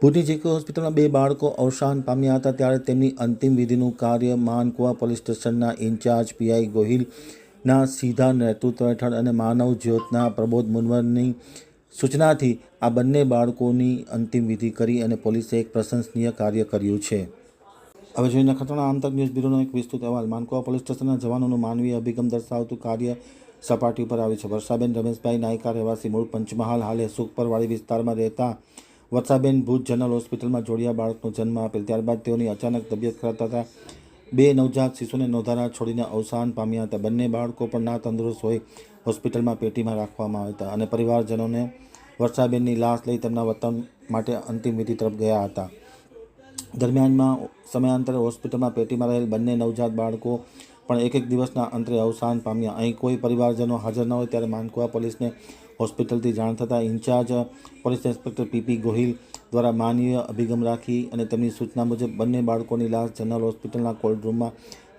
ભુજની હોસ્પિટલમાં બે બાળકો અવસાન પામ્યા હતા ત્યારે તેમની અંતિમ વિધિનું કાર્ય માનકુવા પોલીસ સ્ટેશનના ઇન્ચાર્જ પીઆઈ ગોહિલના સીધા નેતૃત્વ હેઠળ અને માનવ જ્યોતના પ્રબોધ મુનવરની સૂચનાથી આ બંને બાળકોની અંતિમ વિધિ કરી અને પોલીસે એક પ્રશંસનીય કાર્ય કર્યું છે. હવે જોઈને ખતરનાક આંતક ન્યૂઝ બ્યુરોનો એક વિસ્તૃત અહેવાલ. માનકુવા પોલીસ સ્ટેશનના જવાનોનું માનવીય અભિગમ દર્શાવતું કાર્ય સપાટી ઉપર આવ્યું છે. વર્ષાબેન રમેશભાઈ નાયકા રહેવાસી મૂળ પંચમહાલ. હાલે સુખપરવાડી વિસ્તારમાં રહેતા વર્ષાબેન ભુજ જનરલ હોસ્પિટલમાં જોડિયા બાળકનો જન્મ આપેલ. ત્યારબાદ તેઓની અચાનક તબિયત ખરાબ થતાં બે નવજાત શિશુને નોંધારા છોડીને અવસાન પામ્યા હતા. બંને બાળકો પણ ના તંદુરસ્ત હોય હોસ્પિટલમાં પેટીમાં રાખવામાં આવ્યા હતા અને પરિવારજનોને વર્ષાબેનની લાશ લઈ તેમના વતન માટે અંતિમ વિધિ તરફ ગયા હતા. દરમિયાનમાં સમયાંતરે હોસ્પિટલમાં પેટીમાં રહેલ બંને નવજાત બાળકો પણ એક એક દિવસના અંતરે અવસાન પામ્યા. અહીં કોઈ પરિવારજનો હાજર ન હોય ત્યારે માનકુવા પોલીસને હોસ્પિટલથી જાણ થતાં incharge police inspector PP Gohil દ્વારા માનવીય અભિગમ રાખી અને તેમની સૂચના મુજબ બંને બાળકોની લાશ જનરલ હોસ્પિટલના કોલ્ડ રૂમમાં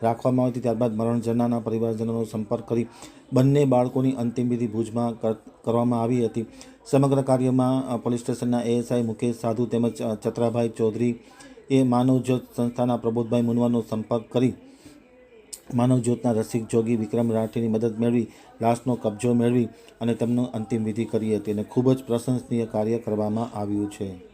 રાખવામાં આવી હતી. ત્યારબાદ મરણ જનારના પરિવારજનોનો સંપર્ક કરી બંને બાળકોની અંતિમ વિધિ ભુજમાં કરવામાં આવી હતી. સમગ્ર કાર્યમાં પોલીસ સ્ટેશનના એએસઆઈ મુકેશ સાધુ તેમજ છત્રાભાઈ ચૌધરી એ માનવજ્યોત સંસ્થાના પ્રબોધભાઈ મુનવાનો સંપર્ક કરી માનવજ્યોતના રસિક જોગી વિક્રમ રાઠીની મદદ મેળવી, લાશનો કબજો મેળવી અને તેમનું અંતિમ વિધિ કરી હતી અને ખૂબ જ પ્રશંસનીય કાર્ય કરવામાં આવ્યું છે.